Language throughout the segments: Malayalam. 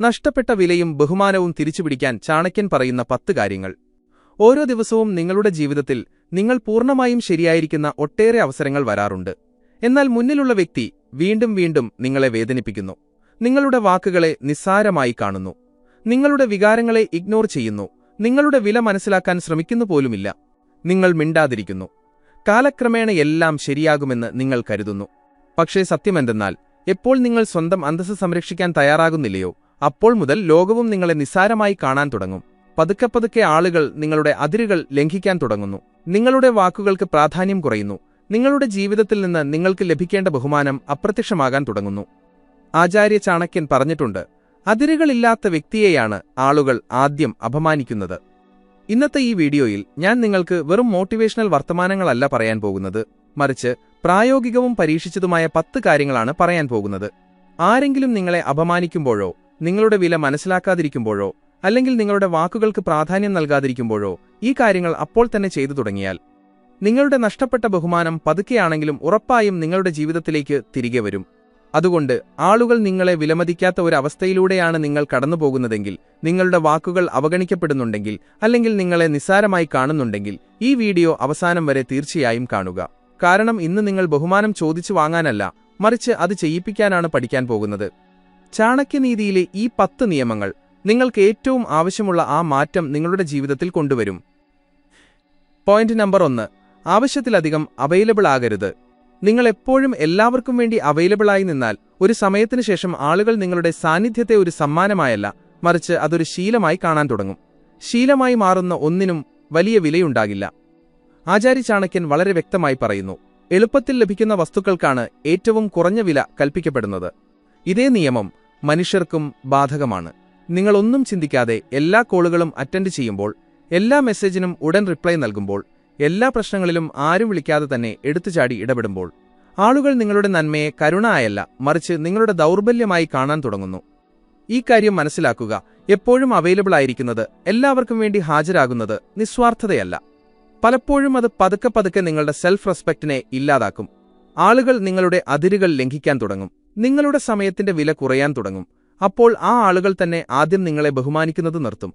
നഷ്ടപ്പെട്ട വിലയും ബഹുമാനവും തിരിച്ചുപിടിക്കാൻ ചാണക്യൻ പറയുന്ന പത്ത് കാര്യങ്ങൾ. ഓരോ ദിവസവും നിങ്ങളുടെ ജീവിതത്തിൽ നിങ്ങൾ പൂർണമായും ശരിയായിരിക്കുന്ന ഒട്ടേറെ അവസരങ്ങൾ വരാറുണ്ട്. എന്നാൽ മുന്നിലുള്ള വ്യക്തി വീണ്ടും വീണ്ടും നിങ്ങളെ വേദനിപ്പിക്കുന്നു. നിങ്ങളുടെ വാക്കുകളെ നിസ്സാരമായി കാണുന്നു. നിങ്ങളുടെ വികാരങ്ങളെ ഇഗ്നോർ ചെയ്യുന്നു. നിങ്ങളുടെ വില മനസ്സിലാക്കാൻ ശ്രമിക്കുന്നു പോലുമില്ല. നിങ്ങൾ മിണ്ടാതിരിക്കുന്നു. കാലക്രമേണ എല്ലാം ശരിയാകുമെന്ന് നിങ്ങൾ കരുതുന്നു. പക്ഷേ സത്യമെന്തെന്നാൽ എപ്പോൾ നിങ്ങൾ സ്വന്തം അന്തസ്സ് സംരക്ഷിക്കാൻ തയ്യാറാകുന്നില്ലയോ അപ്പോൾ മുതൽ ലോകവും നിങ്ങളെ നിസ്സാരമായി കാണാൻ തുടങ്ങും. പതുക്കെ പതുക്കെ ആളുകൾ നിങ്ങളുടെ അതിരുകൾ ലംഘിക്കാൻ തുടങ്ങുന്നു. നിങ്ങളുടെ വാക്കുകൾക്ക് പ്രാധാന്യം കുറയുന്നു. നിങ്ങളുടെ ജീവിതത്തിൽ നിന്ന് നിങ്ങൾക്ക് ലഭിക്കേണ്ട ബഹുമാനം അപ്രത്യക്ഷമാകാൻ തുടങ്ങുന്നു. ആചാര്യ ചാണക്യൻ പറഞ്ഞിട്ടുണ്ട് അതിരുകളില്ലാത്ത വ്യക്തിയെയാണ് ആളുകൾ ആദ്യം അപമാനിക്കുന്നത്. ഇന്നത്തെ ഈ വീഡിയോയിൽ ഞാൻ നിങ്ങൾക്ക് വെറും മോട്ടിവേഷണൽ വർത്തമാനങ്ങളല്ല പറയാൻ പോകുന്നത്. മറിച്ച് പ്രായോഗികവും പരീക്ഷിച്ചതുമായ പത്ത് കാര്യങ്ങളാണ് പറയാൻ പോകുന്നത്. ആരെങ്കിലും നിങ്ങളെ അപമാനിക്കുമ്പോഴോ നിങ്ങളുടെ വില മനസ്സിലാക്കാതിരിക്കുമ്പോഴോ അല്ലെങ്കിൽ നിങ്ങളുടെ വാക്കുകൾക്ക് പ്രാധാന്യം നൽകാതിരിക്കുമ്പോഴോ ഈ കാര്യങ്ങൾ അപ്പോൾ തന്നെ ചെയ്തു തുടങ്ങിയാൽ നിങ്ങളുടെ നഷ്ടപ്പെട്ട ബഹുമാനം പതുക്കെയാണെങ്കിലും ഉറപ്പായും നിങ്ങളുടെ ജീവിതത്തിലേക്ക് തിരികെ വരും. അതുകൊണ്ട് ആളുകൾ നിങ്ങളെ വിലമതിക്കാത്ത ഒരു അവസ്ഥയിലൂടെയാണ് നിങ്ങൾ കടന്നുപോകുന്നതെങ്കിൽ നിങ്ങളുടെ വാക്കുകൾ അവഗണിക്കപ്പെടുന്നുണ്ടെങ്കിൽ അല്ലെങ്കിൽ നിങ്ങളെ നിസ്സാരമായി കാണുന്നുണ്ടെങ്കിൽ ഈ വീഡിയോ അവസാനം വരെ തീർച്ചയായും കാണുക. കാരണം ഇന്ന് നിങ്ങൾ ബഹുമാനം ചോദിച്ചു വാങ്ങാനല്ല മറിച്ച് അത് ചെയ്യിപ്പിക്കാനാണ് പഠിക്കാൻ പോകുന്നത്. ചാണക്യനീതിയിലെ ഈ പത്ത് നിയമങ്ങൾ നിങ്ങൾക്ക് ഏറ്റവും ആവശ്യമുള്ള ആ മാറ്റം നിങ്ങളുടെ ജീവിതത്തിൽ കൊണ്ടുവരും. പോയിന്റ് നമ്പർ ഒന്ന്. ആവശ്യത്തിലധികം അവൈലബിൾ ആകരുത്. നിങ്ങൾ എപ്പോഴും എല്ലാവർക്കും വേണ്ടി അവൈലബിളായി നിന്നാൽ ഒരു സമയത്തിനു ശേഷം ആളുകൾ നിങ്ങളുടെ സാന്നിധ്യത്തെ ഒരു സമ്മാനമായല്ല മറിച്ച് അതൊരു ശീലമായി കാണാൻ തുടങ്ങും. ശീലമായി മാറുന്ന ഒന്നിനും വലിയ വിലയുണ്ടാകില്ല. ആചാര്യ ചാണക്യൻ വളരെ വ്യക്തമായി പറയുന്നു എളുപ്പത്തിൽ ലഭിക്കുന്ന വസ്തുക്കൾക്കാണ് ഏറ്റവും കുറഞ്ഞ വില കൽപ്പിക്കപ്പെടുന്നത്. ഇതേ നിയമം മനുഷ്യർക്കും ബാധകമാണ്. നിങ്ങളൊന്നും ചിന്തിക്കാതെ എല്ലാ കോളുകളും അറ്റൻഡ് ചെയ്യുമ്പോൾ എല്ലാ മെസ്സേജിനും ഉടൻ റിപ്ലൈ നൽകുമ്പോൾ എല്ലാ പ്രശ്നങ്ങളിലും ആരും വിളിക്കാതെ തന്നെ എടുത്തുചാടി ഇടപെടുമ്പോൾ ആളുകൾ നിങ്ങളുടെ നന്മയെ കരുണായല്ല മറിച്ച് നിങ്ങളുടെ ദൗർബല്യമായി കാണാൻ തുടങ്ങുന്നു. ഈ കാര്യം മനസ്സിലാക്കുക എപ്പോഴും അവൈലബിൾ ആയിരിക്കുന്നത് എല്ലാവർക്കും വേണ്ടി ഹാജരാകുന്നത് നിസ്വാർത്ഥതയല്ല. പലപ്പോഴും അത് പതുക്കെ പതുക്കെ നിങ്ങളുടെ സെൽഫ് റെസ്പെക്റ്റിനെ ഇല്ലാതാക്കും. ആളുകൾ നിങ്ങളുടെ അതിരുകൾ ലംഘിക്കാൻ തുടങ്ങും. നിങ്ങളുടെ സമയത്തിന്റെ വില കുറയാൻ തുടങ്ങും. അപ്പോൾ ആ ആളുകൾ തന്നെ ആദ്യം നിങ്ങളെ ബഹുമാനിക്കുന്നത് നിർത്തും.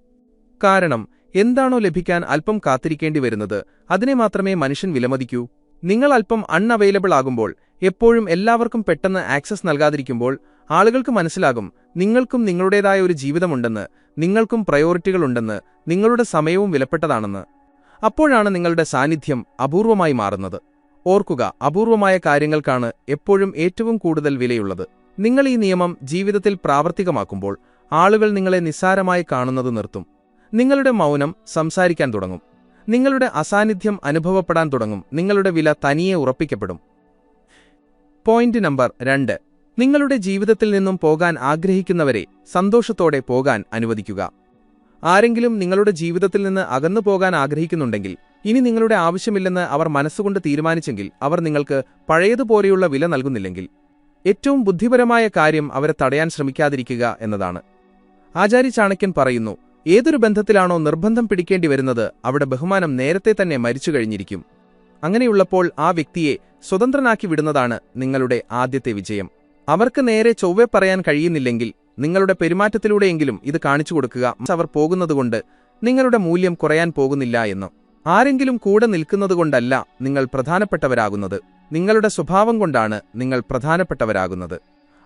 കാരണം എന്താണോ ലഭിക്കാൻ അല്പം കാത്തിരിക്കേണ്ടി വരുന്നത് അതിനെ മാത്രമേ മനുഷ്യൻ വിലമതിക്കൂ. നിങ്ങൾ അല്പം അൺഅവൈലബിൾ ആകുമ്പോൾ എപ്പോഴും എല്ലാവർക്കും പെട്ടെന്ന് ആക്സസ് നൽകാതിരിക്കുമ്പോൾ ആളുകൾക്ക് മനസ്സിലാകും നിങ്ങൾക്കും നിങ്ങളുടേതായ ഒരു ജീവിതമുണ്ടെന്ന് നിങ്ങൾക്കും പ്രയോറിറ്റികളുണ്ടെന്ന് നിങ്ങളുടെ സമയവും വിലപ്പെട്ടതാണെന്ന്. അപ്പോഴാണ് നിങ്ങളുടെ സാന്നിധ്യം അപൂർവമായി മാറുന്നത്. ഓർക്കുക അപൂർവമായ കാര്യങ്ങൾക്കാണ് എപ്പോഴും ഏറ്റവും കൂടുതൽ വിലയുള്ളത്. നിങ്ങൾ ഈ നിയമം ജീവിതത്തിൽ പ്രാവർത്തികമാക്കുമ്പോൾ ആളുകൾ നിങ്ങളെ നിസ്സാരമായി കാണുന്നത് നിർത്തും. നിങ്ങളുടെ മൗനം സംസാരിക്കാൻ തുടങ്ങും. നിങ്ങളുടെ അസാന്നിധ്യം അനുഭവപ്പെടാൻ തുടങ്ങും. നിങ്ങളുടെ വില തനിയെ ഉറപ്പിക്കപ്പെടും. പോയിന്റ് നമ്പർ രണ്ട്. നിങ്ങളുടെ ജീവിതത്തിൽ നിന്നും പോകാൻ ആഗ്രഹിക്കുന്നവരെ സന്തോഷത്തോടെ പോകാൻ അനുവദിക്കുക. ആരെങ്കിലും നിങ്ങളുടെ ജീവിതത്തിൽ നിന്ന് അകന്നു പോകാൻ ആഗ്രഹിക്കുന്നുണ്ടെങ്കിൽ ഇനി നിങ്ങളുടെ ആവശ്യമില്ലെന്ന് അവർ മനസ്സുകൊണ്ട് തീരുമാനിച്ചെങ്കിൽ അവർ നിങ്ങൾക്ക് പഴയതുപോലെയുള്ള വില നൽകുന്നില്ലെങ്കിൽ ഏറ്റവും ബുദ്ധിപരമായ കാര്യം അവരെ തടയാൻ ശ്രമിക്കാതിരിക്കുക എന്നതാണ്. ആചാര്യ ചാണക്യൻ പറയുന്നു ഏതൊരു ബന്ധത്തിലാണോ നിർബന്ധം പിടിക്കേണ്ടി വരുന്നത് അവിടെ ബഹുമാനം നേരത്തെ തന്നെ മരിച്ചു കഴിഞ്ഞിരിക്കും. അങ്ങനെയുള്ളപ്പോൾ ആ വ്യക്തിയെ സ്വതന്ത്രനാക്കി വിടുന്നതാണ് നിങ്ങളുടെ ആദ്യത്തെ വിജയം. അവർക്ക് നേരെ ചൊവ്വെ പറയാൻ കഴിയുന്നില്ലെങ്കിൽ നിങ്ങളുടെ പെരുമാറ്റത്തിലൂടെയെങ്കിലും ഇത് കാണിച്ചു കൊടുക്കുക. അവർ പോകുന്നതുകൊണ്ട് നിങ്ങളുടെ മൂല്യം കുറയാൻ പോകുന്നില്ല എന്ന്. ആരെങ്കിലും കൂടെ നിൽക്കുന്നതുകൊണ്ടല്ല നിങ്ങൾ പ്രധാനപ്പെട്ടവരാകുന്നത്. നിങ്ങളുടെ സ്വഭാവം കൊണ്ടാണ് നിങ്ങൾ പ്രധാനപ്പെട്ടവരാകുന്നത്.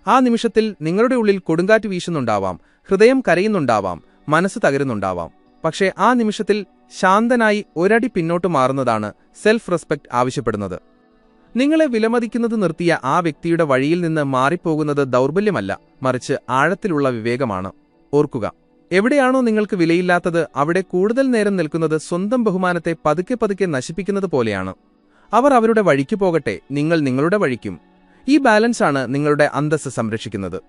ആ നിമിഷത്തിൽ നിങ്ങളുടെ ഉള്ളിൽ കൊടുങ്കാറ്റ് വീശുന്നുണ്ടാവാം ഹൃദയം കരയുന്നുണ്ടാവാം മനസ്സ് തകരുന്നുണ്ടാവാം. പക്ഷേ ആ നിമിഷത്തിൽ ശാന്തനായി ഒരടി പിന്നോട്ട് മാറുന്നതാണ് സെൽഫ് റെസ്പെക്ട് ആവശ്യപ്പെടുന്നത്. നിങ്ങളെ വിലമതിക്കുന്നത് നിർത്തിയ ആ വ്യക്തിയുടെ വഴിയിൽ നിന്ന് മാറിപ്പോകുന്നത് ദൗർബല്യമല്ല മറിച്ച് ആഴത്തിലുള്ള വിവേകമാണ്. ഓർക്കുക എവിടെയാണോ നിങ്ങൾക്ക് വിലയില്ലാത്തത് അവിടെ കൂടുതൽ നേരം നിൽക്കുന്നത് സ്വന്തം ബഹുമാനത്തെ പതുക്കെ പതുക്കെ നശിപ്പിക്കുന്നത് പോലെയാണ്. അവർ അവരുടെ വഴിക്ക് പോകട്ടെ നിങ്ങൾ നിങ്ങളുടെ വഴിക്കും. ഈ ബാലൻസാണ് നിങ്ങളുടെ അന്തസ്സ് സംരക്ഷിക്കുന്നത്.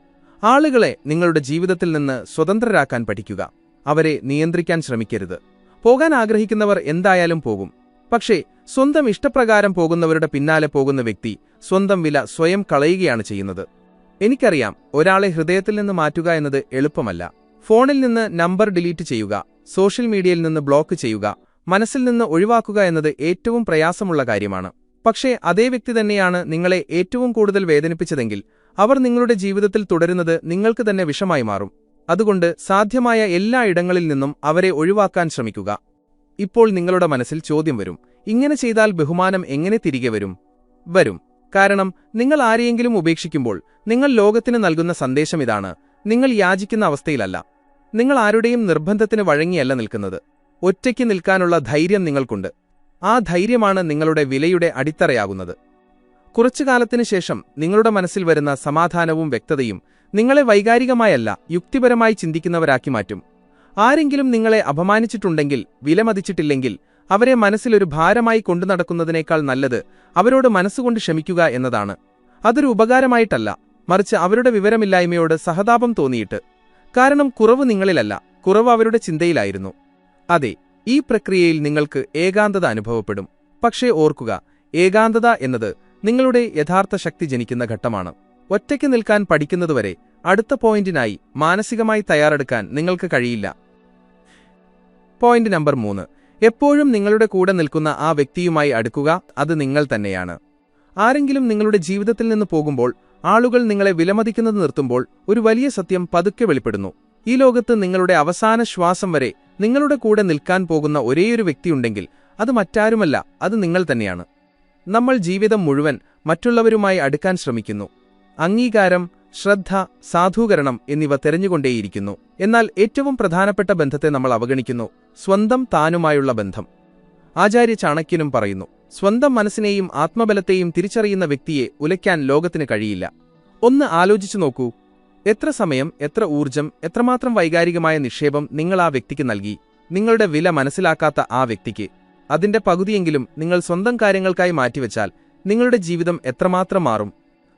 ആളുകളെ നിങ്ങളുടെ ജീവിതത്തിൽ നിന്ന് സ്വതന്ത്രരാക്കാൻ പഠിക്കുക. അവരെ നിയന്ത്രിക്കാൻ ശ്രമിക്കരുത്. പോകാൻ ആഗ്രഹിക്കുന്നവർ എന്തായാലും പോകും. പക്ഷേ സ്വന്തം ഇഷ്ടപ്രകാരം പോകുന്നവരുടെ പിന്നാലെ പോകുന്ന വ്യക്തി സ്വന്തം വില സ്വയം കളയുകയാണ് ചെയ്യുന്നത്. എനിക്കറിയാം ഒരാളെ ഹൃദയത്തിൽ നിന്ന് മാറ്റുക എന്നത് എളുപ്പമല്ല. ഫോണിൽ നിന്ന് നമ്പർ ഡിലീറ്റ് ചെയ്യുക സോഷ്യൽ മീഡിയയിൽ നിന്ന് ബ്ലോക്ക് ചെയ്യുക മനസ്സിൽ നിന്ന് ഒഴിവാക്കുക എന്നത് ഏറ്റവും പ്രയാസമുള്ള കാര്യമാണ്. പക്ഷേ അതേ വ്യക്തി തന്നെയാണ് നിങ്ങളെ ഏറ്റവും കൂടുതൽ വേദനിപ്പിച്ചതെങ്കിൽ അവർ നിങ്ങളുടെ ജീവിതത്തിൽ തുടരുന്നത് നിങ്ങൾക്ക് തന്നെ വിഷമായി മാറും. അതുകൊണ്ട് സാധ്യമായ എല്ലാ ഇടങ്ങളിൽ നിന്നും അവരെ ഒഴിവാക്കാൻ ശ്രമിക്കുക. ഇപ്പോൾ നിങ്ങളുടെ മനസ്സിൽ ചോദ്യം വരും ഇങ്ങനെ ചെയ്താൽ ബഹുമാനം എങ്ങനെ തിരികെ വരും? വരും. കാരണം നിങ്ങൾ ആരെയെങ്കിലും ഉപേക്ഷിക്കുമ്പോൾ നിങ്ങൾ ലോകത്തിന് നൽകുന്ന സന്ദേശം ഇതാണ്. നിങ്ങൾ യാചിക്കുന്ന അവസ്ഥയിലല്ല. നിങ്ങൾ ആരുടെയും നിർബന്ധത്തിന് വഴങ്ങിയല്ല നിൽക്കുന്നത്. ഒറ്റയ്ക്ക് നിൽക്കാനുള്ള ധൈര്യം നിങ്ങൾക്കുണ്ട്. ആ ധൈര്യമാണ് നിങ്ങളുടെ വിലയുടെ അടിത്തറയാകുന്നത്. കുറച്ചു കാലത്തിനു ശേഷം നിങ്ങളുടെ മനസ്സിൽ വരുന്ന സമാധാനവും വ്യക്തതയും നിങ്ങളെ വൈകാരികമായല്ല യുക്തിപരമായി ചിന്തിക്കുന്നവരാക്കി മാറ്റും. ആരെങ്കിലും നിങ്ങളെ അപമാനിച്ചിട്ടുണ്ടെങ്കിൽ വിലമതിച്ചിട്ടില്ലെങ്കിൽ അവരെ മനസ്സിലൊരു ഭാരമായി കൊണ്ടു നടക്കുന്നതിനേക്കാൾ നല്ലത് അവരോട് മനസ്സുകൊണ്ട് ക്ഷമിക്കുക എന്നതാണ്. അതൊരു ഉപകാരമായിട്ടല്ല മറിച്ച് അവരുടെ വിവരമില്ലായ്മയോട് സഹതാപം തോന്നിയിട്ട്. കാരണം കുറവ് നിങ്ങളിലല്ല കുറവ് അവരുടെ ചിന്തയിലായിരുന്നു. അതെ ഈ പ്രക്രിയയിൽ നിങ്ങൾക്ക് ഏകാന്തത അനുഭവപ്പെടും. പക്ഷേ ഓർക്കുക ഏകാന്തത എന്നത് നിങ്ങളുടെ യഥാർത്ഥ ശക്തി ജനിക്കുന്ന ഘട്ടമാണ്. ഒറ്റയ്ക്ക് നിൽക്കാൻ പഠിക്കുന്നതുവരെ അടുത്ത പോയിന്റിനായി മാനസികമായി തയ്യാറെടുക്കാൻ നിങ്ങൾക്ക് കഴിയില്ല. പോയിന്റ് നമ്പർ മൂന്ന്. എപ്പോഴും നിങ്ങളുടെ കൂടെ നിൽക്കുന്ന ആ വ്യക്തിയുമായി അടുക്കുക അത് നിങ്ങൾ തന്നെയാണ്. ആരെങ്കിലും നിങ്ങളുടെ ജീവിതത്തിൽ നിന്ന് പോകുമ്പോൾ ആളുകൾ നിങ്ങളെ വിലമതിക്കുന്നത് നിർത്തുമ്പോൾ ഒരു വലിയ സത്യം പതുക്കെ വെളിപ്പെടുന്നു. ഈ ലോകത്ത് നിങ്ങളുടെ അവസാന ശ്വാസം വരെ നിങ്ങളുടെ കൂടെ നിൽക്കാൻ പോകുന്ന ഒരേയൊരു വ്യക്തിയുണ്ടെങ്കിൽ അത് മറ്റാരുമല്ല അത് നിങ്ങൾ തന്നെയാണ്. നമ്മൾ ജീവിതം മുഴുവൻ മറ്റുള്ളവരുമായി അടുക്കാൻ ശ്രമിക്കുന്നു. അംഗീകാരം ശ്രദ്ധ സാധൂകരണം എന്നിവ തെരഞ്ഞുകൊണ്ടേയിരിക്കുന്നു. എന്നാൽ ഏറ്റവും പ്രധാനപ്പെട്ട ബന്ധത്തെ നമ്മൾ അവഗണിക്കുന്നു. സ്വന്തം താനുമായുള്ള ബന്ധം. ആചാര്യ ചാണക്യനും പറയുന്നു സ്വന്തം മനസ്സിനെയും ആത്മബലത്തെയും തിരിച്ചറിയുന്ന വ്യക്തിയെ ഉലയ്ക്കാൻ ലോകത്തിന് കഴിയില്ല. ഒന്ന് ആലോചിച്ചു നോക്കൂ. എത്ര സമയം എത്ര ഊർജം എത്രമാത്രം വൈകാരികമായ നിക്ഷേപം നിങ്ങൾ ആ വ്യക്തിക്ക് നൽകി. നിങ്ങളുടെ വില മനസ്സിലാക്കാത്ത ആ വ്യക്തിക്ക്. അതിന്റെ പകുതിയെങ്കിലും നിങ്ങൾ സ്വന്തം കാര്യങ്ങൾക്കായി മാറ്റിവെച്ചാൽ നിങ്ങളുടെ ജീവിതം എത്രമാത്രം മാറും.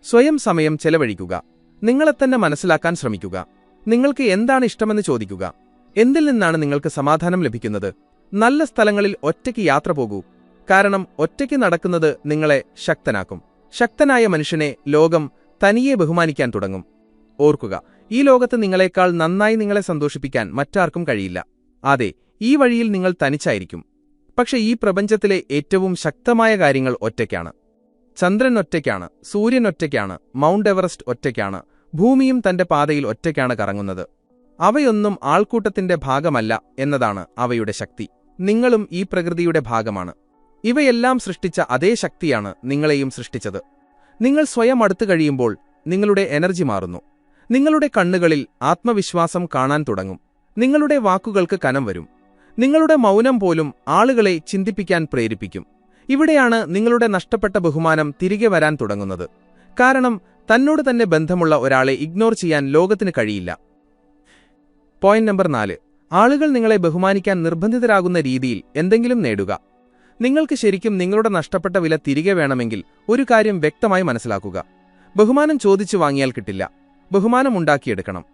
സ്വയം സമയം ചെലവഴിക്കുക. നിങ്ങളെ തന്നെ മനസ്സിലാക്കാൻ ശ്രമിക്കുക. നിങ്ങൾക്ക് എന്താണ് ഇഷ്ടമെന്ന് ചോദിക്കുക. എന്തിൽ നിന്നാണ് നിങ്ങൾക്ക് സമാധാനം ലഭിക്കുന്നത്? നല്ല സ്ഥലങ്ങളിൽ ഒറ്റയ്ക്ക് യാത്ര പോകൂ. കാരണം ഒറ്റയ്ക്ക് നടക്കുന്നത് നിങ്ങളെ ശക്തനാക്കും. ശക്തനായ മനുഷ്യനെ ലോകം തനിയെ ബഹുമാനിക്കാൻ തുടങ്ങും. ഓർക്കുക ഈ ലോകത്ത് നിങ്ങളെക്കാൾ നന്നായി നിങ്ങളെ സന്തോഷിപ്പിക്കാൻ മറ്റാർക്കും കഴിയില്ല. അതെ ഈ വഴിയിൽ നിങ്ങൾ തനിച്ചായിരിക്കും. പക്ഷെ ഈ പ്രപഞ്ചത്തിലെ ഏറ്റവും ശക്തമായ കാര്യങ്ങൾ ഒറ്റയ്ക്കാണ്. ചന്ദ്രൻ ഒറ്റയ്ക്കാണ് സൂര്യൻ ഒറ്റയ്ക്കാണ് മൗണ്ട് എവറസ്റ്റ് ഒറ്റയ്ക്കാണ് ഭൂമിയും തന്റെ പാതയിൽ ഒറ്റയ്ക്കാണ് കറങ്ങുന്നത്. അവയൊന്നും ആൾക്കൂട്ടത്തിന്റെ ഭാഗമല്ല എന്നതാണ് അവയുടെ ശക്തി. നിങ്ങളും ഈ പ്രകൃതിയുടെ ഭാഗമാണ്. ഇവയെല്ലാം സൃഷ്ടിച്ച അതേ ശക്തിയാണ് നിങ്ങളെയും സൃഷ്ടിച്ചത്. നിങ്ങൾ സ്വയം അടുത്തു കഴിയുമ്പോൾ നിങ്ങളുടെ എനർജി മാറുന്നു. നിങ്ങളുടെ കണ്ണുകളിൽ ആത്മവിശ്വാസം കാണാൻ തുടങ്ങും. നിങ്ങളുടെ വാക്കുകൾക്ക് കനം വരും. നിങ്ങളുടെ മൗനം പോലും ആളുകളെ ചിന്തിപ്പിക്കാൻ പ്രേരിപ്പിക്കും. ഇവിടെയാണ് നിങ്ങളുടെ നഷ്ടപ്പെട്ട ബഹുമാനം തിരികെ വരാൻ തുടങ്ങുന്നത്. കാരണം തന്നോട് തന്നെ ബന്ധമുള്ള ഒരാളെ ഇഗ്നോർ ചെയ്യാൻ ലോകത്തിന് കഴിയില്ല. പോയിന്റ് നമ്പർ നാല്. ആളുകൾ നിങ്ങളെ ബഹുമാനിക്കാൻ നിർബന്ധിതരാകുന്ന രീതിയിൽ എന്തെങ്കിലും നേടുക. നിങ്ങൾക്ക് ശരിക്കും നിങ്ങളുടെ നഷ്ടപ്പെട്ട വില തിരികെ വേണമെങ്കിൽ ഒരു കാര്യം വ്യക്തമായി മനസ്സിലാക്കുക. ബഹുമാനം ചോദിച്ചു വാങ്ങിയാൽ കിട്ടില്ല. ബഹുമാനം ഉണ്ടാക്കിയെടുക്കണം.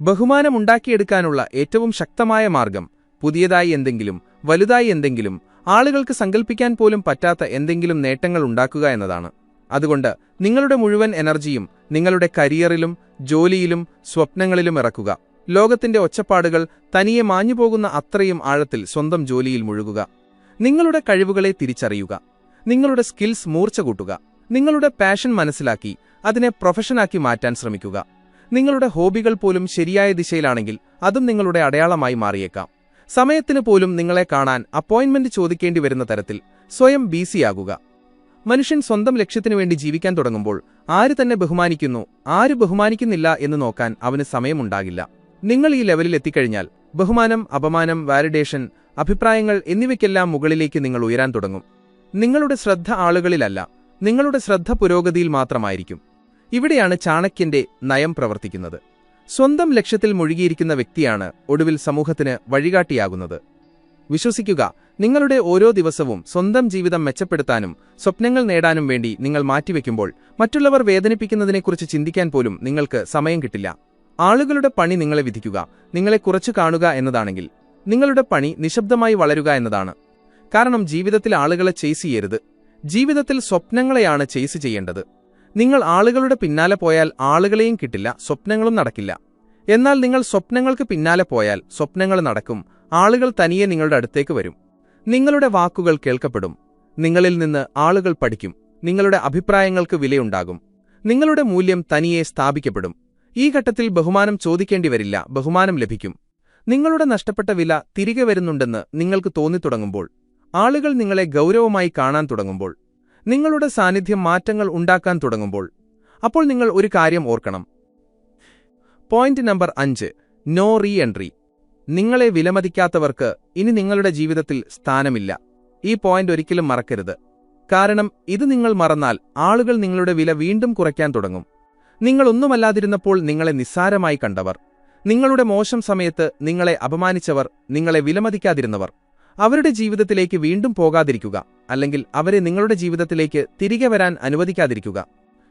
ബഹുമാനം ഉണ്ടാക്കിയെടുക്കാനുള്ള ഏറ്റവും ശക്തമായ മാർഗം പുതിയതായി എന്തെങ്കിലും വലുതായി എന്തെങ്കിലും ആളുകൾക്ക് സങ്കല്പിക്കാൻ പോലും പറ്റാത്ത എന്തെങ്കിലും നേട്ടങ്ങൾ ഉണ്ടാക്കുക എന്നതാണ്. അതുകൊണ്ട് നിങ്ങളുടെ മുഴുവൻ എനർജിയും നിങ്ങളുടെ കരിയറിലും ജോലിയിലും സ്വപ്നങ്ങളിലും ഇറക്കുക. ലോകത്തിന്റെ ഒച്ചപ്പാടുകൾ തനിയെ മാഞ്ഞുപോകുന്ന അത്രയും ആഴത്തിൽ സ്വന്തം ജോലിയിൽ മുഴുകുക. നിങ്ങളുടെ കഴിവുകളെ തിരിച്ചറിയുക. നിങ്ങളുടെ സ്കിൽസ് മൂർച്ച കൂട്ടുക. നിങ്ങളുടെ പാഷൻ മനസ്സിലാക്കി അതിനെ പ്രൊഫഷനാക്കി മാറ്റാൻ ശ്രമിക്കുക. നിങ്ങളുടെ ഹോബികൾ പോലും ശരിയായ ദിശയിലാണെങ്കിൽ അതും നിങ്ങളുടെ അടയാളമായി മാറിയേക്കാം. സമയത്തിന് പോലും നിങ്ങളെ കാണാൻ അപ്പോയിന്റ്മെന്റ് ചോദിക്കേണ്ടി വരുന്ന തരത്തിൽ സ്വയം ബിസിയാകുക. മനുഷ്യൻ സ്വന്തം ലക്ഷ്യത്തിനു വേണ്ടി ജീവിക്കാൻ തുടങ്ങുമ്പോൾ ആര് തന്നെ ബഹുമാനിക്കുന്നു ആര് ബഹുമാനിക്കുന്നില്ല എന്ന് നോക്കാൻ അവന് സമയമുണ്ടാകില്ല. നിങ്ങൾ ഈ ലെവലിൽ എത്തിക്കഴിഞ്ഞാൽ ബഹുമാനം അപമാനം വാലിഡേഷൻ അഭിപ്രായങ്ങൾ എന്നിവയ്ക്കെല്ലാം മുകളിലേക്ക് നിങ്ങൾ ഉയരാൻ തുടങ്ങും. നിങ്ങളുടെ ശ്രദ്ധ ആളുകളിലല്ല നിങ്ങളുടെ ശ്രദ്ധ പുരോഗതിയിൽ മാത്രമായിരിക്കും. ഇവിടെയാണ് ചാണക്യന്റെ നയം പ്രവർത്തിക്കുന്നത്. സ്വന്തം ലക്ഷ്യത്തിൽ മുഴുകിയിരിക്കുന്ന വ്യക്തിയാണ് ഒടുവിൽ സമൂഹത്തിന് വഴികാട്ടിയാകുന്നത്. വിശ്വസിക്കുക നിങ്ങളുടെ ഓരോ ദിവസവും സ്വന്തം ജീവിതം മെച്ചപ്പെടുത്താനും സ്വപ്നങ്ങൾ നേടാനും വേണ്ടി നിങ്ങൾ മാറ്റിവെക്കുമ്പോൾ മറ്റുള്ളവർ വേദനിപ്പിക്കുന്നതിനെക്കുറിച്ച് ചിന്തിക്കാൻ പോലും നിങ്ങൾക്ക് സമയം കിട്ടില്ല. ആളുകളുടെ പണി നിങ്ങളെ വിധിക്കുക നിങ്ങളെ കുറച്ചു കാണുക എന്നതാണെങ്കിൽ നിങ്ങളുടെ പണി നിശബ്ദമായി വളരുക എന്നതാണ്. കാരണം ജീവിതത്തിൽ ആളുകളെ ചെയ്സ് ചെയ്യരുത്. ജീവിതത്തിൽ സ്വപ്നങ്ങളെയാണ് ചെയ്സ് ചെയ്യേണ്ടത്. നിങ്ങൾ ആളുകളുടെ പിന്നാലെ പോയാൽ ആളുകളെയും കിട്ടില്ല സ്വപ്നങ്ങളും നടക്കില്ല. എന്നാൽ നിങ്ങൾ സ്വപ്നങ്ങൾക്ക് പിന്നാലെ പോയാൽ സ്വപ്നങ്ങൾ നടക്കും ആളുകൾ തനിയെ നിങ്ങളുടെ അടുത്തേക്ക് വരും. നിങ്ങളുടെ വാക്കുകൾ കേൾക്കപ്പെടും നിങ്ങളിൽ നിന്ന് ആളുകൾ പഠിക്കും നിങ്ങളുടെ അഭിപ്രായങ്ങൾക്ക് വിലയുണ്ടാകും. നിങ്ങളുടെ മൂല്യം തനിയെ സ്ഥാപിക്കപ്പെടും. ഈ ഘട്ടത്തിൽ ബഹുമാനം ചോദിക്കേണ്ടി വരില്ല ബഹുമാനം ലഭിക്കും. നിങ്ങളുടെ നഷ്ടപ്പെട്ട വില തിരികെ വരുന്നുണ്ടെന്ന് നിങ്ങൾക്ക് തോന്നിത്തുടങ്ങുമ്പോൾ ആളുകൾ നിങ്ങളെ ഗൗരവമായി കാണാൻ തുടങ്ങുമ്പോൾ നിങ്ങളുടെ സാന്നിധ്യം മാറ്റങ്ങൾ ഉണ്ടാക്കാൻ തുടങ്ങുമ്പോൾ അപ്പോൾ നിങ്ങൾ ഒരു കാര്യം ഓർക്കണം. പോയിന്റ് നമ്പർ അഞ്ച് നോ റീ എൻട്രി നിങ്ങളെ വിലമതിക്കാത്തവർക്ക് ഇനി നിങ്ങളുടെ ജീവിതത്തിൽ സ്ഥാനമില്ല. ഈ പോയിന്റ് ഒരിക്കലും മറക്കരുത്. കാരണം ഇത് നിങ്ങൾ മറന്നാൽ ആളുകൾ നിങ്ങളുടെ വില വീണ്ടും കുറയ്ക്കാൻ തുടങ്ങും. നിങ്ങളൊന്നുമല്ലാതിരുന്നപ്പോൾ നിങ്ങളെ നിസ്സാരമായി കണ്ടവർ. നിങ്ങളുടെ മോശം സമയത്ത് നിങ്ങളെ അപമാനിച്ചവർ നിങ്ങളെ വിലമതിക്കാതിരുന്നവർ. അവരുടെ ജീവിതത്തിലേക്ക് വീണ്ടും പോകാതിരിക്കുക അല്ലെങ്കിൽ അവരെ നിങ്ങളുടെ ജീവിതത്തിലേക്ക് തിരികെ വരാൻ അനുവദിക്കാതിരിക്കുക.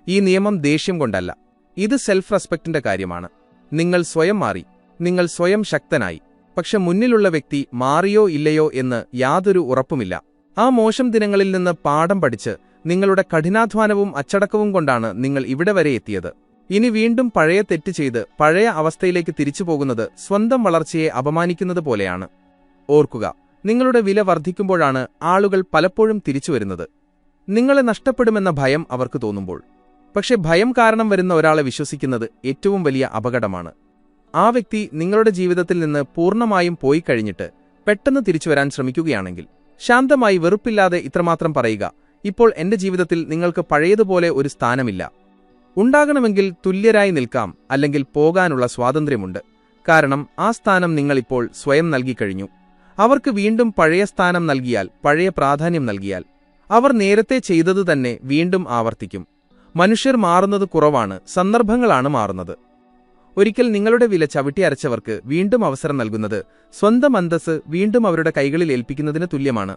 ഈ നിയമം ദേഷ്യം കൊണ്ടല്ല. ഇത് സെൽഫ് റെസ്പെക്റ്റിന്റെ കാര്യമാണ്. നിങ്ങൾ സ്വയം മാറി. നിങ്ങൾ സ്വയം ശക്തനായി. പക്ഷെ മുന്നിലുള്ള വ്യക്തി മാറിയോ ഇല്ലയോ എന്ന് യാതൊരു ഉറപ്പുമില്ല. ആ മോശം ദിനങ്ങളിൽ നിന്ന് പാഠം പഠിച്ച് നിങ്ങളുടെ കഠിനാധ്വാനവും അച്ചടക്കവും കൊണ്ടാണ് നിങ്ങൾ ഇവിടെ വരെ എത്തിയത്. ഇനി വീണ്ടും പഴയ തെറ്റ് ചെയ്ത് പഴയ അവസ്ഥയിലേക്ക് തിരിച്ചു പോകുന്നത് സ്വന്തം വളർച്ചയെ അപമാനിക്കുന്നത് പോലെയാണ്. ഓർക്കുക നിങ്ങളുടെ വില വർദ്ധിക്കുമ്പോഴാണ് ആളുകൾ പലപ്പോഴും തിരിച്ചു വരുന്നത്. നിങ്ങളെ നഷ്ടപ്പെടുമെന്ന ഭയം അവർക്ക് തോന്നുമ്പോൾ. പക്ഷെ ഭയം കാരണം വരുന്ന ഒരാളെ വിശ്വസിക്കുന്നത് ഏറ്റവും വലിയ അപകടമാണ്. ആ വ്യക്തി നിങ്ങളുടെ ജീവിതത്തിൽ നിന്ന് പൂർണമായും പോയി കഴിഞ്ഞിട്ട് പെട്ടെന്ന് തിരിച്ചു വരാൻ ശ്രമിക്കുകയാണെങ്കിൽ ശാന്തമായി വെറുപ്പില്ലാതെ ഇത്രമാത്രം പറയുക ഇപ്പോൾ എന്റെ ജീവിതത്തിൽ നിങ്ങൾക്ക് പഴയതുപോലെ ഒരു സ്ഥാനമില്ല. ഉണ്ടാകണമെങ്കിൽ തുല്യരായി നിൽക്കാം അല്ലെങ്കിൽ പോകാനുള്ള സ്വാതന്ത്ര്യമുണ്ട്. കാരണം ആ സ്ഥാനം നിങ്ങളിപ്പോൾ സ്വയം നൽകിക്കഴിഞ്ഞു അവർക്ക് വീണ്ടും പഴയ സ്ഥാനം നൽകിയാൽ പഴയ പ്രാധാന്യം നൽകിയാൽ അവർ നേരത്തെ ചെയ്തത് തന്നെ വീണ്ടും ആവർത്തിക്കും. മനുഷ്യർ മാറുന്നത് കുറവാണ് സന്ദർഭങ്ങളാണ് മാറുന്നത്. ഒരിക്കൽ നിങ്ങളുടെ വില ചവിട്ടിയരച്ചവർക്ക് വീണ്ടും അവസരം നൽകുന്നത് സ്വന്തം അന്തസ് വീണ്ടും അവരുടെ കൈകളിൽ ഏൽപ്പിക്കുന്നതിന് തുല്യമാണ്.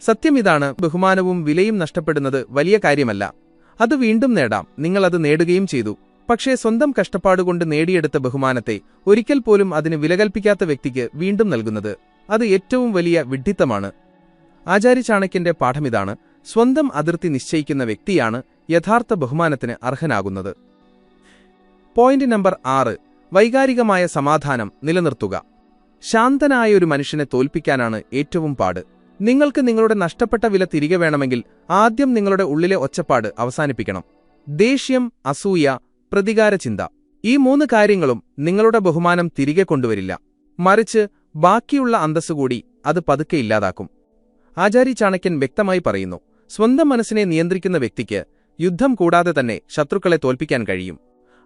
സത്യം ഇതാണ് ബഹുമാനവും വിലയും നഷ്ടപ്പെടുന്നത് വലിയ കാര്യമല്ല. അത് വീണ്ടും നേടാം നിങ്ങൾ അത് നേടുകയും ചെയ്തു. പക്ഷേ സ്വന്തം കഷ്ടപ്പാടുകൊണ്ട് നേടിയെടുത്ത ബഹുമാനത്തെ ഒരിക്കൽ പോലും അതിന് വിലകൽപ്പിക്കാത്ത വ്യക്തിക്ക് വീണ്ടും നൽകുന്നത് അത് ഏറ്റവും വലിയ വിഡ്ഢിത്തമാണ്. ആചാര്യ ചാണക്യന്റെ പാഠമിതാണ് സ്വന്തം അതിർത്തി നിശ്ചയിക്കുന്ന വ്യക്തിയാണ് യഥാർത്ഥ ബഹുമാനത്തിന് അർഹനാകുന്നത്. പോയിന്റ് നമ്പർ ആറ് വൈകാരികമായ സമാധാനം നിലനിർത്തുക. ശാന്തനായ ഒരു മനുഷ്യനെ തോൽപ്പിക്കാനാണ് ഏറ്റവും പാട്. നിങ്ങൾക്ക് നിങ്ങളുടെ നഷ്ടപ്പെട്ട വില തിരികെ വേണമെങ്കിൽ ആദ്യം നിങ്ങളുടെ ഉള്ളിലെ ഒച്ചപ്പാട് അവസാനിപ്പിക്കണം. ദേഷ്യം അസൂയ പ്രതികാരചിന്ത. ഈ മൂന്ന് കാര്യങ്ങളും നിങ്ങളുടെ ബഹുമാനം തിരികെ കൊണ്ടുവരില്ല. മറിച്ച് ബാക്കിയുള്ള അന്തസ്സുകൂടി അത് പതുക്കെ ഇല്ലാതാക്കും. ആചാരി ചാണക്യൻ വ്യക്തമായി പറയുന്നു സ്വന്തം മനസ്സിനെ നിയന്ത്രിക്കുന്ന വ്യക്തിക്ക് യുദ്ധം കൂടാതെ തന്നെ ശത്രുക്കളെ തോൽപ്പിക്കാൻ കഴിയും.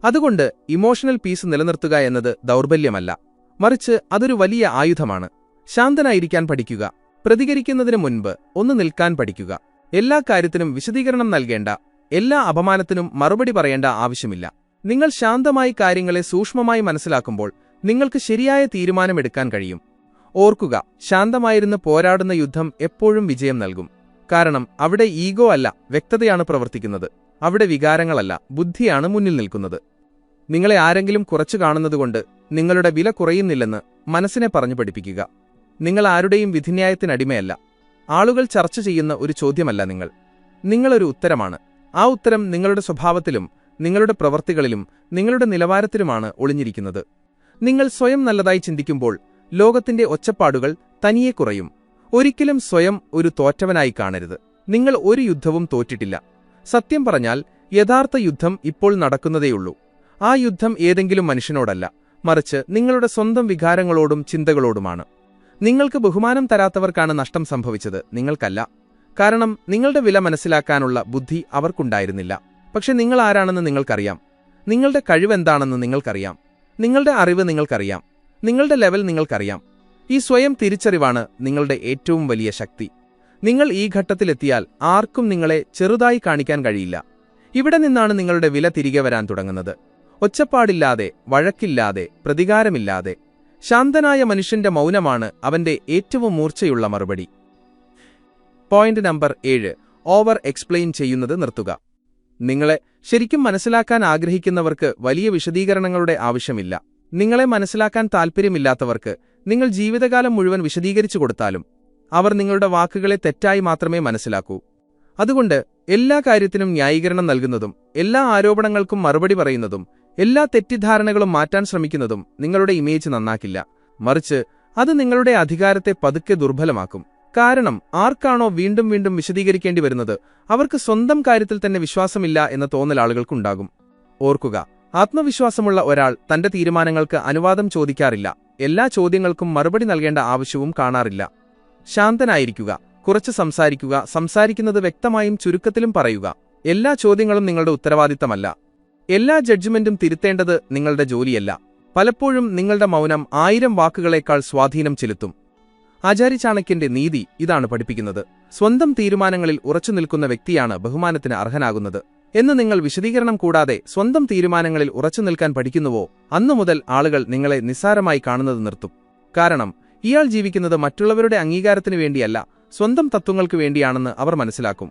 അതുകൊണ്ട് ഇമോഷണൽ പീസ് നിലനിർത്തുക എന്നത് ദൗർബല്യമല്ല. മറിച്ച് അതൊരു വലിയ ആയുധമാണ്. ശാന്തനായിരിക്കാൻ പഠിക്കുക. പ്രതികരിക്കുന്നതിന് മുൻപ് ഒന്ന് നിൽക്കാൻ പഠിക്കുക. എല്ലാ കാര്യത്തിനും വിശദീകരണം നൽകേണ്ട എല്ലാ അപമാനത്തിനും മറുപടി പറയേണ്ട ആവശ്യമില്ല. നിങ്ങൾ ശാന്തമായി കാര്യങ്ങളെ സൂക്ഷ്മമായി മനസ്സിലാക്കുമ്പോൾ നിങ്ങൾക്ക് ശരിയായ തീരുമാനമെടുക്കാൻ കഴിയും. ഓർക്കുക ശാന്തമായിരുന്ന് പോരാടുന്ന യുദ്ധം എപ്പോഴും വിജയം നൽകും. കാരണം അവിടെ ഈഗോ അല്ല വ്യക്തതയാണ് പ്രവർത്തിക്കുന്നത്. അവിടെ വികാരങ്ങളല്ല ബുദ്ധിയാണ് മുന്നിൽ നിൽക്കുന്നത്. നിങ്ങളെ ആരെങ്കിലും കുറച്ചു കാണുന്നതുകൊണ്ട് നിങ്ങളുടെ വില കുറയുന്നില്ലെന്ന് മനസ്സിനെ പറഞ്ഞു പഠിപ്പിക്കുക. നിങ്ങൾ ആരുടെയും വിധിന്യായത്തിനടിമയല്ല. ആളുകൾ ചർച്ച ചെയ്യുന്ന ഒരു ചോദ്യമല്ല നിങ്ങൾ. നിങ്ങളൊരു ഉത്തരമാണ്. ആ ഉത്തരം നിങ്ങളുടെ സ്വഭാവത്തിലും നിങ്ങളുടെ പ്രവർത്തികളിലും നിങ്ങളുടെ നിലവാരത്തിലുമാണ് ഒളിഞ്ഞിരിക്കുന്നത്. നിങ്ങൾ സ്വയം നല്ലതായി ചിന്തിക്കുമ്പോൾ ലോകത്തിന്റെ ഒച്ചപ്പാടുകൾ തനിയെ കുറയും. ഒരിക്കലും സ്വയം ഒരു തോറ്റവനായി കാണരുത്. നിങ്ങൾ ഒരു യുദ്ധവും തോറ്റിട്ടില്ല. സത്യം പറഞ്ഞാൽ യഥാർത്ഥ യുദ്ധം ഇപ്പോൾ നടക്കുന്നതേയുള്ളൂ. ആ യുദ്ധം ഏതെങ്കിലും മനുഷ്യനോടല്ല മറിച്ച് നിങ്ങളുടെ സ്വന്തം വികാരങ്ങളോടും ചിന്തകളോടുമാണ്. നിങ്ങൾക്ക് ബഹുമാനം തരാത്തവർക്കാണ് നഷ്ടം സംഭവിച്ചത് നിങ്ങൾക്കല്ല. കാരണം നിങ്ങളുടെ വില മനസ്സിലാക്കാനുള്ള ബുദ്ധി അവർക്കുണ്ടായിരുന്നില്ല. പക്ഷെ നിങ്ങൾ ആരാണെന്ന് നിങ്ങൾക്കറിയാം. നിങ്ങളുടെ കഴിവെന്താണെന്ന് നിങ്ങൾക്കറിയാം. നിങ്ങളുടെ അറിവ് നിങ്ങൾക്കറിയാം. നിങ്ങളുടെ ലെവൽ നിങ്ങൾക്കറിയാം. ഈ സ്വയം തിരിച്ചറിവാണ് നിങ്ങളുടെ ഏറ്റവും വലിയ ശക്തി. നിങ്ങൾ ഈ ഘട്ടത്തിലെത്തിയാൽ ആർക്കും നിങ്ങളെ ചെറുതായി കാണിക്കാൻ കഴിയില്ല. ഇവിടെ നിന്നാണ് നിങ്ങളുടെ വില തിരികെ വരാൻ തുടങ്ങുന്നത്. ഒച്ചപ്പാടില്ലാതെ വഴക്കില്ലാതെ പ്രതികാരമില്ലാതെ. ശാന്തനായ മനുഷ്യന്റെ മൗനമാണ് അവന്റെ ഏറ്റവും മൂർച്ചയുള്ള മറുപടി. പോയിന്റ് നമ്പർ ഏഴ് ഓവർ എക്സ്പ്ലെയിൻ ചെയ്യുന്നത് നിർത്തുക. നിങ്ങളെ ശരിക്കും മനസ്സിലാക്കാൻ ആഗ്രഹിക്കുന്നവർക്ക് വലിയ വിശദീകരണങ്ങളുടെ ആവശ്യമില്ല. നിങ്ങളെ മനസ്സിലാക്കാൻ താൽപ്പര്യമില്ലാത്തവർക്ക് നിങ്ങൾ ജീവിതകാലം മുഴുവൻ വിശദീകരിച്ചു കൊടുത്താലും അവർ നിങ്ങളുടെ വാക്കുകളെ തെറ്റായി മാത്രമേ മനസ്സിലാക്കൂ. അതുകൊണ്ട് എല്ലാ കാര്യത്തിനും ന്യായീകരണം നൽകുന്നതും എല്ലാ ആരോപണങ്ങൾക്കും മറുപടി പറയുന്നതും എല്ലാ തെറ്റിദ്ധാരണകളും മാറ്റാൻ ശ്രമിക്കുന്നതും നിങ്ങളുടെ ഇമേജ് നന്നാക്കില്ല. മറിച്ച് അത് നിങ്ങളുടെ അധികാരത്തെ പതുക്കെ ദുർബലമാക്കും. കാരണം ആർക്കാണോ വീണ്ടും വീണ്ടും വിശദീകരിക്കേണ്ടി വരുന്നത്? അവർക്ക് സ്വന്തം കാര്യത്തിൽ തന്നെ വിശ്വാസമില്ല എന്ന തോന്നൽ ആളുകൾക്കുണ്ടാകും. ഓർക്കുക ആത്മവിശ്വാസമുള്ള ഒരാൾ തന്റെ തീരുമാനങ്ങൾക്ക് അനുവാദം ചോദിക്കാറില്ല. എല്ലാ ചോദ്യങ്ങൾക്കും മറുപടി നൽകേണ്ട ആവശ്യവും കാണാറില്ല. ശാന്തനായിരിക്കുക കുറച്ച് സംസാരിക്കുക സംസാരിക്കുന്നത് വ്യക്തമായും ചുരുക്കത്തിലും പറയുക. എല്ലാ ചോദ്യങ്ങളും നിങ്ങളുടെ ഉത്തരവാദിത്തമല്ല. എല്ലാ ജഡ്ജ്മെന്റും തിരുത്തേണ്ടത് നിങ്ങളുടെ ജോലിയല്ല. പലപ്പോഴും നിങ്ങളുടെ മൗനം ആയിരം വാക്കുകളേക്കാൾ സ്വാധീനം ചെലുത്തും. ആചാര്യ ചാണക്യന്റെ നീതി ഇതാണ് പഠിപ്പിക്കുന്നത്. സ്വന്തം തീരുമാനങ്ങളിൽ ഉറച്ചു നിൽക്കുന്ന വ്യക്തിയാണ് ബഹുമാനത്തിന് അർഹനാകുന്നത്. എന്ന് നിങ്ങൾ വിശദീകരണം കൂടാതെ സ്വന്തം തീരുമാനങ്ങളിൽ ഉറച്ചു നിൽക്കാൻ പഠിക്കുന്നുവോ അന്നു മുതൽ ആളുകൾ നിങ്ങളെ നിസ്സാരമായി കാണുന്നത് നിർത്തും. കാരണം ഇയാൾ ജീവിക്കുന്നത് മറ്റുള്ളവരുടെ അംഗീകാരത്തിനു വേണ്ടിയല്ല സ്വന്തം തത്വങ്ങൾക്ക് വേണ്ടിയാണെന്ന് അവർ മനസ്സിലാക്കും.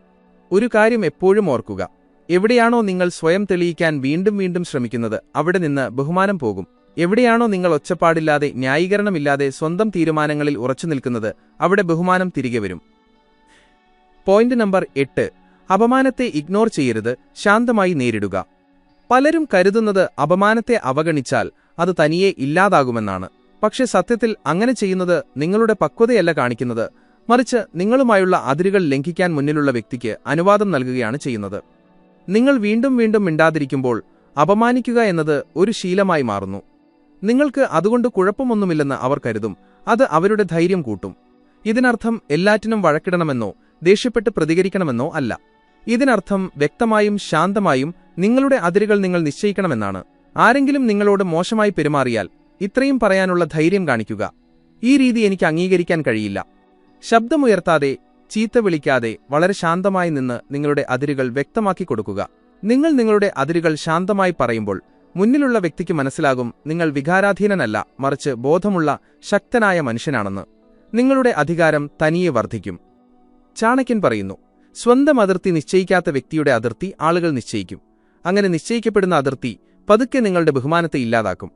ഒരു കാര്യം എപ്പോഴും ഓർക്കുക. എവിടെയാണോ നിങ്ങൾ സ്വയം തെളിയിക്കാൻ വീണ്ടും വീണ്ടും ശ്രമിക്കുന്നത് അവിടെ നിന്ന് ബഹുമാനം പോകും. എവിടെയാണോ നിങ്ങൾ ഒച്ചപ്പാടില്ലാതെ ന്യായീകരണമില്ലാതെ സ്വന്തം തീരുമാനങ്ങളിൽ ഉറച്ചു നിൽക്കുന്നത് അവിടെ ബഹുമാനം തിരികെ വരും. പോയിന്റ് നമ്പർ എട്ട്. അപമാനത്തെ ഇഗ്നോർ ചെയ്യരുത് ശാന്തമായി നേരിടുക. പലരും കരുതുന്നത് അപമാനത്തെ അവഗണിച്ചാൽ അത് തനിയെ ഇല്ലാതാകുമെന്നാണ്. പക്ഷെ സത്യത്തിൽ അങ്ങനെ ചെയ്യുന്നത് നിങ്ങളുടെ പക്വതയല്ല കാണിക്കുന്നത്. മറിച്ച് നിങ്ങളുമായുള്ള അതിരുകൾ ലംഘിക്കാൻ മുന്നിലുള്ള വ്യക്തിക്ക് അനുവാദം നൽകുകയാണ് ചെയ്യുന്നത്. നിങ്ങൾ വീണ്ടും വീണ്ടും മിണ്ടാതിരിക്കുമ്പോൾ അപമാനിക്കുക എന്നത് ഒരു ശീലമായി മാറുന്നു. നിങ്ങൾക്ക് അതുകൊണ്ട് കുഴപ്പമൊന്നുമില്ലെന്ന് അവർ കരുതും. അത് അവരുടെ ധൈര്യം കൂട്ടും. ഇതിനർത്ഥം എല്ലാറ്റിനും വഴക്കിടണമെന്നോ ദേഷ്യപ്പെട്ട് പ്രതികരിക്കണമെന്നോ അല്ല. ഇതിനർത്ഥം വ്യക്തമായും ശാന്തമായും നിങ്ങളുടെ അതിരുകൾ നിങ്ങൾ നിശ്ചയിക്കണമെന്നാണ്. ആരെങ്കിലും നിങ്ങളോട് മോശമായി പെരുമാറിയാൽ ഇത്രയും പറയാനുള്ള ധൈര്യം കാണിക്കുക. ഈ രീതി എനിക്ക് അംഗീകരിക്കാൻ കഴിയില്ല. ശബ്ദമുയർത്താതെ ചീത്ത വിളിക്കാതെ വളരെ ശാന്തമായി നിന്ന് നിങ്ങളുടെ അതിരുകൾ വ്യക്തമാക്കി കൊടുക്കുക. നിങ്ങൾ നിങ്ങളുടെ അതിരുകൾ ശാന്തമായി പറയുമ്പോൾ മുന്നിലുള്ള വ്യക്തിക്ക് മനസ്സിലാകും നിങ്ങൾ വികാരാധീനനല്ല മറിച്ച് ബോധമുള്ള ശക്തനായ മനുഷ്യനാണെന്ന്. നിങ്ങളുടെ അധികാരം തനിയെ വർദ്ധിക്കും. ചാണക്യൻ പറയുന്നു സ്വന്തം അതിർത്തി നിശ്ചയിക്കാത്ത വ്യക്തിയുടെ അതിർത്തി ആളുകൾ നിശ്ചയിക്കും. അങ്ങനെ നിശ്ചയിക്കപ്പെടുന്ന അതിർത്തി പതുക്കെ നിങ്ങളുടെ ബഹുമാനത്തെ ഇല്ലാതാക്കും.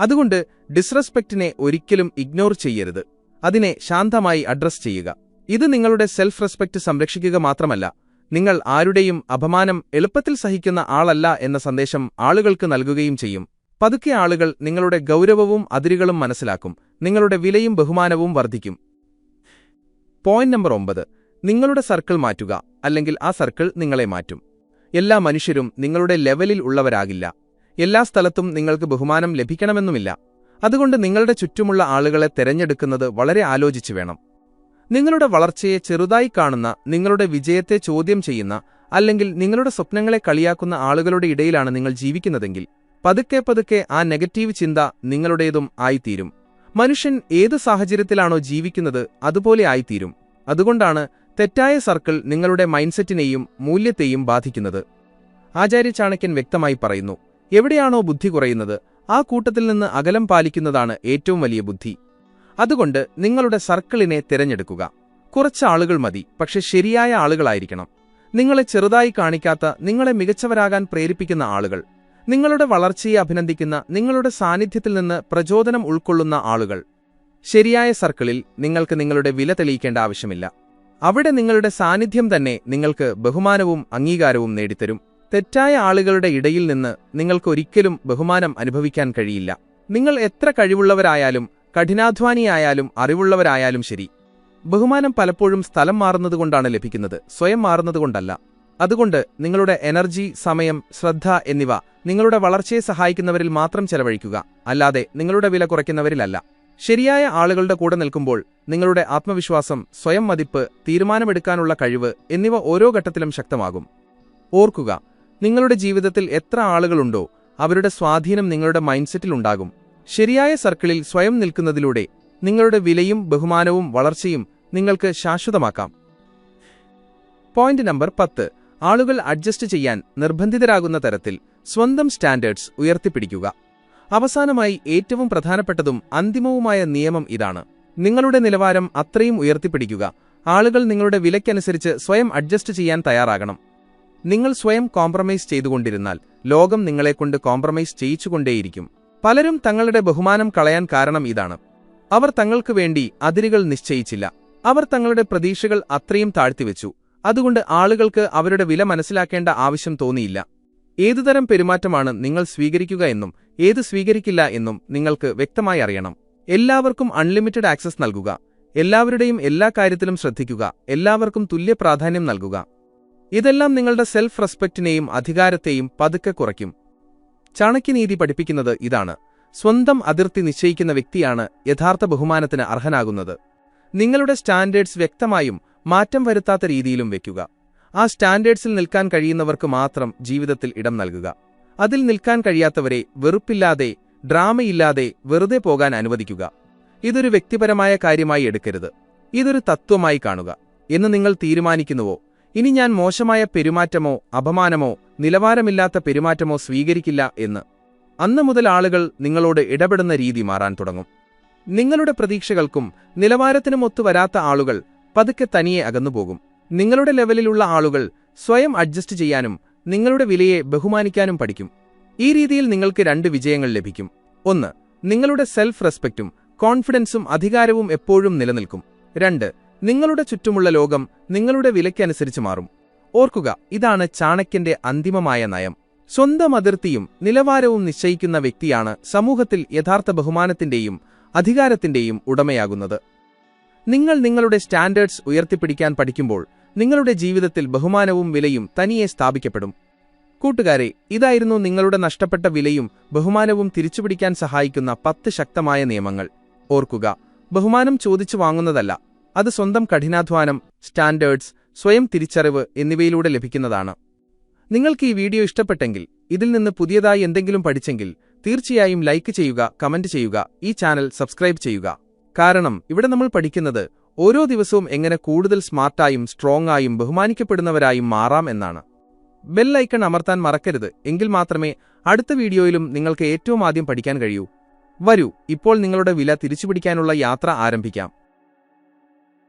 അതുകൊണ്ട് ഡിസ്റെസ്പെക്റ്റിനെ ഒരിക്കലും ഇഗ്നോർ ചെയ്യരുത്. അതിനെ ശാന്തമായി അഡ്രസ് ചെയ്യുക. ഇത് നിങ്ങളുടെ സെൽഫ് റെസ്പെക്റ്റ് സംരക്ഷിക്കുക മാത്രമല്ല നിങ്ങൾ ആരുടെയും അപമാനം എളുപ്പത്തിൽ സഹിക്കുന്ന ആളല്ല എന്ന സന്ദേശം ആളുകൾക്ക് നൽകുകയും ചെയ്യും. പതുക്കെ ആളുകൾ നിങ്ങളുടെ ഗൗരവവും അതിരുകളും മനസ്സിലാക്കും. നിങ്ങളുടെ വിലയും ബഹുമാനവും വർദ്ധിക്കും. പോയിന്റ് നമ്പർ ഒമ്പത്. നിങ്ങളുടെ സർക്കിൾ മാറ്റുക അല്ലെങ്കിൽ ആ സർക്കിൾ നിങ്ങളെ മാറ്റും. എല്ലാ മനുഷ്യരും നിങ്ങളുടെ ലെവലിൽ ഉള്ളവരാകില്ല. എല്ലാ സ്ഥലത്തും നിങ്ങൾക്ക് ബഹുമാനം ലഭിക്കണമെന്നുമില്ല. അതുകൊണ്ട് നിങ്ങളുടെ ചുറ്റുമുള്ള ആളുകളെ തെരഞ്ഞെടുക്കുന്നത് വളരെ ആലോചിച്ചു വേണം. നിങ്ങളുടെ വളർച്ചയെ ചെറുതായി കാണുന്ന നിങ്ങളുടെ വിജയത്തെ ചോദ്യം ചെയ്യുന്ന അല്ലെങ്കിൽ നിങ്ങളുടെ സ്വപ്നങ്ങളെ കളിയാക്കുന്ന ആളുകളുടെ ഇടയിലാണ് നിങ്ങൾ ജീവിക്കുന്നതെങ്കിൽ പതുക്കെ പതുക്കെ ആ നെഗറ്റീവ് ചിന്ത നിങ്ങളുടേതും ആയിത്തീരും. മനുഷ്യൻ ഏത് സാഹചര്യത്തിലാണോ ജീവിക്കുന്നത് അതുപോലെ ആയിത്തീരും. അതുകൊണ്ടാണ് തെറ്റായ സർക്കിൾ നിങ്ങളുടെ മൈൻഡ്സെറ്റിനെയും മൂല്യത്തെയും ബാധിക്കുന്നത്. ആചാര്യ ചാണക്യൻ വ്യക്തമായി പറയുന്നു എവിടെയാണോ ബുദ്ധി കുറയുന്നത് ആ കൂട്ടത്തിൽ നിന്ന് അകലം പാലിക്കുന്നതാണ് ഏറ്റവും വലിയ ബുദ്ധി. അതുകൊണ്ട് നിങ്ങളുടെ സർക്കിളിനെ തിരഞ്ഞെടുക്കുക. കുറച്ച് ആളുകൾ മതി പക്ഷെ ശരിയായ ആളുകളായിരിക്കണം. നിങ്ങളെ ചെറുതായി കാണിക്കാത്ത നിങ്ങളെ മികച്ചവരാകാൻ പ്രേരിപ്പിക്കുന്ന ആളുകൾ. നിങ്ങളുടെ വളർച്ചയെ അഭിനന്ദിക്കുന്ന നിങ്ങളുടെ സാന്നിധ്യത്തിൽ നിന്ന് പ്രചോദനം ഉൾക്കൊള്ളുന്ന ആളുകൾ. ശരിയായ സർക്കിളിൽ നിങ്ങൾക്ക് നിങ്ങളുടെ വില തെളിയിക്കേണ്ട ആവശ്യമില്ല. അവിടെ നിങ്ങളുടെ സാന്നിധ്യം തന്നെ നിങ്ങൾക്ക് ബഹുമാനവും അംഗീകാരവും നേടിത്തരും. തെറ്റായ ആളുകളുടെ ഇടയിൽ നിന്ന് നിങ്ങൾക്കൊരിക്കലും ബഹുമാനം അനുഭവിക്കാൻ കഴിയില്ല. നിങ്ങൾ എത്ര കഴിവുള്ളവരായാലും കഠിനാധ്വാനിയായാലും അറിവുള്ളവരായാലും ശരി. ബഹുമാനം പലപ്പോഴും സ്ഥലം മാറുന്നതുകൊണ്ടാണ് ലഭിക്കുന്നത് സ്വയം മാറുന്നതുകൊണ്ടല്ല. അതുകൊണ്ട് നിങ്ങളുടെ എനർജി സമയം ശ്രദ്ധ എന്നിവ നിങ്ങളുടെ വളർച്ചയെ സഹായിക്കുന്നവരിൽ മാത്രം ചെലവഴിക്കുക അല്ലാതെ നിങ്ങളുടെ വില കുറയ്ക്കുന്നവരിലല്ല. ശരിയായ ആളുകളുടെ കൂടെ നിൽക്കുമ്പോൾ നിങ്ങളുടെ ആത്മവിശ്വാസം സ്വയം മതിപ്പ് തീരുമാനമെടുക്കാനുള്ള കഴിവ് എന്നിവ ഓരോ ഘട്ടത്തിലും ശക്തമാകും. ഓർക്കുക നിങ്ങളുടെ ജീവിതത്തിൽ എത്ര ആളുകളുണ്ടോ അവരുടെ സ്വാധീനം നിങ്ങളുടെ മൈൻഡ്സെറ്റിൽ ഉണ്ടാകും. ശരിയായ സർക്കിളിൽ സ്വയം നിൽക്കുന്നതിലൂടെ നിങ്ങളുടെ വിലയും ബഹുമാനവും വളർച്ചയും നിങ്ങൾക്ക് ശാശ്വതമാക്കാം. പോയിന്റ് നമ്പർ പത്ത്. ആളുകൾ അഡ്ജസ്റ്റ് ചെയ്യാൻ നിർബന്ധിതരാകുന്ന തരത്തിൽ സ്വന്തം സ്റ്റാൻഡേർഡ്സ് ഉയർത്തിപ്പിടിക്കുക. അവസാനമായി ഏറ്റവും പ്രധാനപ്പെട്ടതും അന്തിമവുമായ നിയമം ഇതാണ്. നിങ്ങളുടെ നിലവാരം അത്രയും ഉയർത്തിപ്പിടിക്കുക. ആളുകൾ നിങ്ങളുടെ വിലയ്ക്കനുസരിച്ച് സ്വയം അഡ്ജസ്റ്റ് ചെയ്യാൻ തയ്യാറാകണം. നിങ്ങൾ സ്വയം കോംപ്രമൈസ് ചെയ്തുകൊണ്ടിരുന്നാൽ ലോകം നിങ്ങളെക്കൊണ്ട് കോംപ്രമൈസ് ചെയ്യിച്ചുകൊണ്ടേയിരിക്കും. പലരും തങ്ങളുടെ ബഹുമാനം കളയാൻ കാരണം ഇതാണ്. അവർ തങ്ങൾക്ക് വേണ്ടി അതിരുകൾ നിശ്ചയിച്ചില്ല. അവർ തങ്ങളുടെ പ്രതീക്ഷകൾ അത്രയും താഴ്ത്തിവെച്ചു. അതുകൊണ്ട് ആളുകൾക്ക് അവരുടെ വില മനസ്സിലാക്കേണ്ട ആവശ്യം തോന്നിയില്ല. ഏതുതരം പെരുമാറ്റമാണ് നിങ്ങൾ സ്വീകരിക്കുക എന്നും ഏത് സ്വീകരിക്കില്ല എന്നും നിങ്ങൾക്ക് വ്യക്തമായി അറിയണം. എല്ലാവർക്കും അൺലിമിറ്റഡ് ആക്സസ് നൽകുക. എല്ലാവരുടെയും എല്ലാ കാര്യത്തിലും ശ്രദ്ധിക്കുക. എല്ലാവർക്കും തുല്യ പ്രാധാന്യം നൽകുക. ഇതെല്ലാം നിങ്ങളുടെ സെൽഫ് റെസ്പെക്റ്റിനെയും അധികാരത്തെയും പതുക്കെ കുറയ്ക്കും. ചാണക്യനീതി പഠിപ്പിക്കുന്നത് ഇതാണ്. സ്വന്തം അതിർത്തി നിശ്ചയിക്കുന്ന വ്യക്തിയാണ് യഥാർത്ഥ ബഹുമാനത്തിന് അർഹനാകുന്നത്. നിങ്ങളുടെ സ്റ്റാൻഡേർഡ്സ് വ്യക്തമായും മാറ്റം വരുത്താത്ത രീതിയിലും വയ്ക്കുക ആ സ്റ്റാൻഡേർഡ്സിൽ നിൽക്കാൻ കഴിയുന്നവർക്ക് മാത്രം ജീവിതത്തിൽ ഇടം നൽകുക. അതിൽ നിൽക്കാൻ കഴിയാത്തവരെ വെറുപ്പില്ലാതെ ഡ്രാമയില്ലാതെ വെറുതെ പോകാൻ അനുവദിക്കുക. ഇതൊരു വ്യക്തിപരമായ കാര്യമായി എടുക്കരുത്. ഇതൊരു തത്വമായി കാണുക. എന്ന് നിങ്ങൾ തീരുമാനിക്കുന്നുവോ? ഇനി ഞാൻ മോശമായ പെരുമാറ്റമോ അപമാനമോ നിലവാരമില്ലാത്ത പെരുമാറ്റമോ സ്വീകരിക്കില്ല എന്ന്. അന്ന് മുതൽ ആളുകൾ നിങ്ങളോട് ഇടപെടുന്ന രീതി മാറാൻ തുടങ്ങും. നിങ്ങളുടെ പ്രതീക്ഷകൾക്കും നിലവാരത്തിനും ഒത്തുവരാത്ത ആളുകൾ പതുക്കെ തനിയെ അകന്നുപോകും നിങ്ങളുടെ ലെവലിലുള്ള ആളുകൾ സ്വയം അഡ്ജസ്റ്റ് ചെയ്യാനും നിങ്ങളുടെ വിലയെ ബഹുമാനിക്കാനും പഠിക്കും. ഈ രീതിയിൽ നിങ്ങൾക്ക് രണ്ട് വിജയങ്ങൾ ലഭിക്കും. ഒന്ന് നിങ്ങളുടെ സെൽഫ് റെസ്പെക്റ്റും കോൺഫിഡൻസും അധികാരവും എപ്പോഴും നിലനിൽക്കും. രണ്ട് നിങ്ങളുടെ ചുറ്റുമുള്ള ലോകം നിങ്ങളുടെ വിലയ്ക്കനുസരിച്ച് മാറും. ഓർക്കുക ഇതാണ് ചാണക്യന്റെ അന്തിമമായ നയം. സ്വന്തം അതിർത്തിയും നിലവാരവും നിശ്ചയിക്കുന്ന വ്യക്തിയാണ് സമൂഹത്തിൽ യഥാർത്ഥ ബഹുമാനത്തിന്റെയും അധികാരത്തിന്റെയും ഉടമയാകുന്നത്. നിങ്ങൾ നിങ്ങളുടെ സ്റ്റാൻഡേർഡ്സ് ഉയർത്തിപ്പിടിക്കാൻ പഠിക്കുമ്പോൾ നിങ്ങളുടെ ജീവിതത്തിൽ ബഹുമാനവും വിലയും തനിയെ സ്ഥാപിക്കപ്പെടും. കൂട്ടുകാരെ ഇതായിരുന്നു നിങ്ങളുടെ നഷ്ടപ്പെട്ട വിലയും ബഹുമാനവും തിരിച്ചുപിടിക്കാൻ സഹായിക്കുന്ന പത്ത് ശക്തമായ നിയമങ്ങൾ. ഓർക്കുക ബഹുമാനം ചോദിച്ചു വാങ്ങുന്നതല്ല അത് സ്വന്തം കഠിനാധ്വാനം സ്റ്റാൻഡേർഡ്സ് സ്വയം തിരിച്ചറിവ് എന്നിവയിലൂടെ ലഭിക്കുന്നതാണ്. നിങ്ങൾക്ക് ഈ വീഡിയോ ഇഷ്ടപ്പെട്ടെങ്കിൽ ഇതിൽ നിന്ന് പുതിയതായി എന്തെങ്കിലും പഠിച്ചെങ്കിൽ തീർച്ചയായും ലൈക്ക് ചെയ്യുക കമന്റ് ചെയ്യുക ഈ ചാനൽ സബ്സ്ക്രൈബ് ചെയ്യുക. കാരണം ഇവിടെ നമ്മൾ പഠിക്കുന്നത് ഓരോ ദിവസവും എങ്ങനെ കൂടുതൽ സ്മാർട്ടായും സ്ട്രോങ് ആയും ബഹുമാനിക്കപ്പെടുന്നവരായും മാറാം എന്നാണ്. ബെൽ ഐക്കൺ അമർത്താൻ മറക്കരുത് എങ്കിൽ മാത്രമേ അടുത്ത വീഡിയോയിലും നിങ്ങൾക്ക് ഏറ്റവും ആദ്യം പഠിക്കാൻ കഴിയൂ. വരൂ ഇപ്പോൾ നിങ്ങളുടെ വില തിരിച്ചുപിടിക്കാനുള്ള യാത്ര ആരംഭിക്കാം.